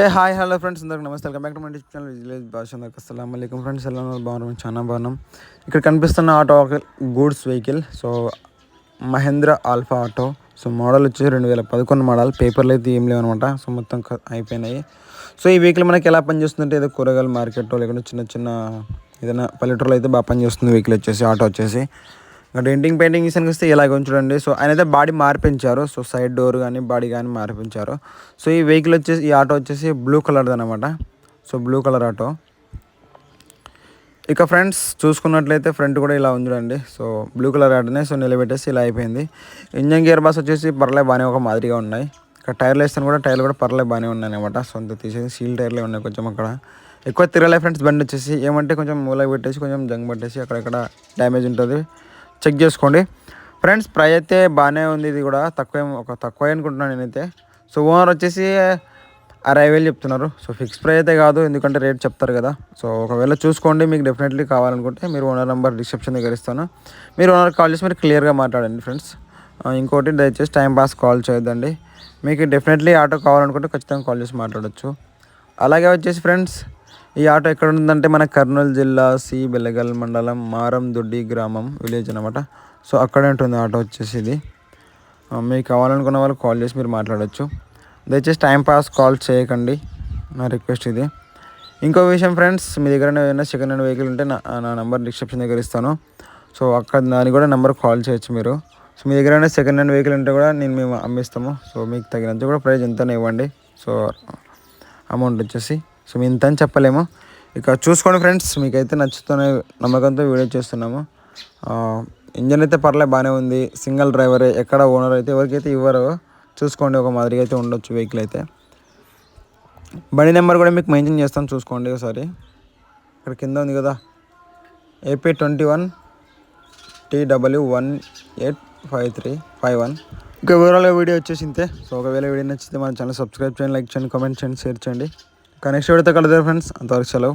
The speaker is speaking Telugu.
ఏ హాయ్ హలో ఫ్రెండ్స్ అందరికి నమస్తే. Welcome back to my YouTube channel విజిలేజ్ భాష అందరికి అస్సలం అలైకుం ఫ్రెండ్స్ ఎలా ఉన్నారు? బాగున్నాం చాలా బాగున్నాం. ఇక్కడ కనిపిస్తున్న auto goods vehicle. So Mahindra alpha auto. So model వచ్చేసి రెండు వేల పదకొండు మోడల్ పేపర్లు అయితే ఏం లేవనమాట. సో మొత్తం అయిపోయినాయి. సో ఈ వెహికల్ మనకి ఎలా పనిచేస్తుందంటే ఏదో కూరగాయల మార్కెట్ లేకుంటే చిన్న చిన్న ఏదైనా పల్లెటూరులో అయితే బాగా పనిచేస్తుంది వెహికల్ వచ్చేసి ఆటో వచ్చేసి. డెంటింగ్ పెయింటింగ్ విషయానికి వస్తే ఇలాగ చూడండి. సో ఆయన అయితే బాడీ మార్పించారు. సో సైడ్ డోర్ కానీ బాడీ కానీ మార్పించారు. సో ఈ వెహికల్ వచ్చేసి ఈ ఆటో వచ్చేసి బ్లూ కలర్ది అనమాట సో బ్లూ కలర్ ఆటో. ఇక ఫ్రెండ్స్ చూసుకున్నట్లయితే ఫ్రంట్ కూడా ఇలా ఉంది చూడండి. సో బ్లూ కలర్ ఆటోనే సో నిలబెట్టేసి ఇలా అయిపోయింది. ఇంజన్ గేర్ బాస్ వచ్చేసి పర్లే బాగానే ఒక మాదిరిగా ఉన్నాయి. ఇక టైర్లు వేస్తాను కూడా టైర్లు కూడా పర్లే బాగానే ఉన్నాయి అనమాట సొంత తీసేసి సీల్ టైర్లే ఉన్నాయి కొంచెం అక్కడ. ఎక్కువ తిరగలే ఫ్రెండ్స్ బండి వచ్చేసి. ఏమంటే కొంచెం మూలకి పెట్టేసి కొంచెం జంగ్ పట్టేసి అక్కడక్కడ డ్యామేజ్ ఉంటుంది. చెక్ చేసుకోండి. ఫ్రెండ్స్ ప్రై అయితే బాగానే ఉంది ఇది కూడా తక్కువ ఒక తక్కువ అనుకుంటున్నాను నేనైతే. సో ఓనర్ వచ్చేసి అరవై వేలు చెప్తున్నారు. సో ఫిక్స్ ప్రై అయితే కాదు ఎందుకంటే రేట్ చెప్తారు కదా. సో ఒకవేళ చూసుకోండి మీకు డెఫినెట్లీ కావాలనుకుంటే మీరు ఓనర్ నెంబర్ రిసెప్షన్ దగ్గర ఇస్తాను. మీరు ఓనర్ కాల్ చేసి మీరు క్లియర్గా మాట్లాడండి ఫ్రెండ్స్. ఇంకోటి దయచేసి టైం పాస్ కాల్ చేయొద్దండి. మీకు డెఫినెట్లీ ఆటో కావాలనుకుంటే ఖచ్చితంగా కాల్ చేసి మాట్లాడవచ్చు అలాగే వచ్చేసి ఫ్రెండ్స్ ఈ ఆటో ఎక్కడ ఉందంటే మన కర్నూలు జిల్లా సి బెల్లగల్ మండలం మారందొడ్డి గ్రామం విలేజ్ అనమాట సో అక్కడే ఉంటుంది ఆటో వచ్చేసి ఇది. మీకు కావాలనుకున్న వాళ్ళు కాల్ చేసి మీరు మాట్లాడవచ్చు దయచేసి టైం పాస్ కాల్ చేయకండి. నా రిక్వెస్ట్ ఇది. ఇంకో విషయం ఫ్రెండ్స్ మీ దగ్గర ఏదైనా సెకండ్ హ్యాండ్ వెహికల్ ఉంటే నా నా నెంబర్ డిస్క్రిప్షన్ దగ్గర ఇస్తాను. సో అక్కడ దాని కూడా నెంబర్ కాల్ చేయొచ్చు మీరు. సో మీ దగ్గర సెకండ్ హ్యాండ్ వెహికల్ ఉంటే కూడా నేను మేము అమ్మిస్తాము. సో మీకు తగినంత కూడా ప్రైజ్ ఎంతనే ఇవ్వండి. సో అమౌంట్ వచ్చేసి సో మేము ఇంత అని చెప్పలేము. ఇక చూసుకోండి ఫ్రెండ్స్ మీకైతే నచ్చుతున్న నమ్మకంతో వీడియో చేస్తున్నాము. ఇంజన్ అయితే పర్లే బాగానే ఉంది. సింగిల్ డ్రైవరే ఎక్కడ ఓనర్ అయితే ఎవరికైతే ఇవ్వరో చూసుకోండి ఒక మాదిరిగా అయితే ఉండొచ్చు వెహికల్ అయితే. బండి నెంబర్ కూడా మీకు మెన్షన్ చేస్తాను చూసుకోండి ఒకసారి. ఇక్కడ కింద ఉంది కదా AP twenty one TW one eight five three five one ఇంకా ఓవరాల్గా వీడియో వచ్చేసి ఇంతే సో ఒకవేళ వీడియో నచ్చితే మన ఛానల్ సబ్స్క్రైబ్ చేయండి లైక్ చేయండి కామెంట్ చేయండి షేర్ చేయండి. ఇంకా నెక్స్ట్ వీడియోతో కలుద్దాం ఫ్రెండ్స్ అంతవరకు సెలవు.